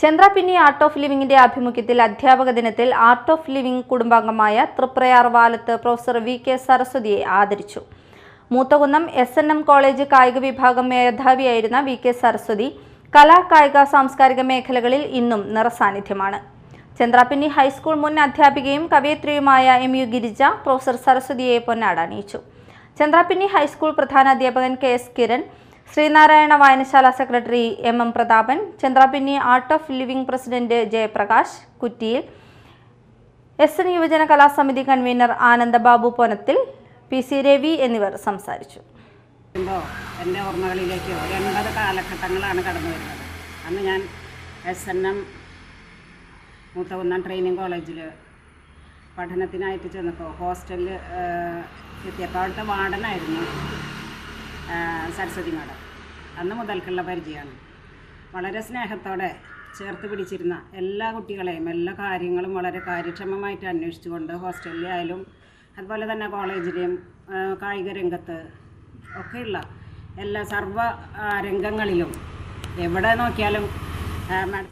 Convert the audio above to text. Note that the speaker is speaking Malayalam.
ചന്ദ്രപിന്നി ആർട്ട് ഓഫ് ലിവിംഗിന്റെ ആഭിമുഖ്യത്തിൽ അധ്യാപക ദിനത്തിൽ art of living കുടുംബാംഗമായ Triprayar Valath professor V K സരസ്വതിയെ ആദരിച്ചു. Moothakunnam S N M college കായിക വിഭാഗം മേധാവിയായിരുന്ന വി കെ സരസ്വതി കലാ കായിക സാംസ്കാരിക മേഖലകളിൽ ഇന്നും നിറസാന്നിധ്യമാണ്. ചന്ദ്രാപിന്നി ഹൈസ്കൂൾ മുൻ അധ്യാപികയും കവയിത്രിയുമായ എം യു ഗിരിജ പ്രൊഫസർ സരസ്വതിയെ പൊന്നാടണിയിച്ചു ചന്ദ്രാപിന്നി ഹൈസ്കൂൾ പ്രധാനാധ്യാപകൻ കെ എസ് കിരൺ ശ്രീനാരായണ വായനശാല secretary M M Prathapan Chandrapinni art of living president Jayaprakash Kuttiyil S N യുവജന കലാസമിതി convener Anandababu Ponathil P C Ravi എന്നിവർ സംസാരിച്ചു. എന്റെ ഓർമ്മകളിലേക്ക് എൺപത് കാലഘട്ടങ്ങളാണ് കടന്നു വരുന്നത്. അന്ന് ഞാൻ S N M Moothakunnam training കോളേജിൽ പഠനത്തിനായിട്ട് ചെന്നപ്പോൾ ഹോസ്റ്റലിൽ എത്തിയപ്പോൾ അവിടുത്തെ വാർഡനായിരുന്നു. സരസ്വതി മാഡം. അന്ന് മുതൽക്കുള്ള പരിചയമാണ്. വളരെ സ്നേഹത്തോടെ ചേർത്ത് പിടിച്ചിരുന്ന എല്ലാ കുട്ടികളെയും എല്ലാ കാര്യങ്ങളും വളരെ കാര്യക്ഷമമായിട്ട് അന്വേഷിച്ചുകൊണ്ട് ഹോസ്റ്റലിലായാലും അതുപോലെ തന്നെ കോളേജിലെയും കായിക രംഗത്ത് ഒക്കെയുള്ള എല്ലാ സർവ രംഗങ്ങളിലും എവിടെ നോക്കിയാലും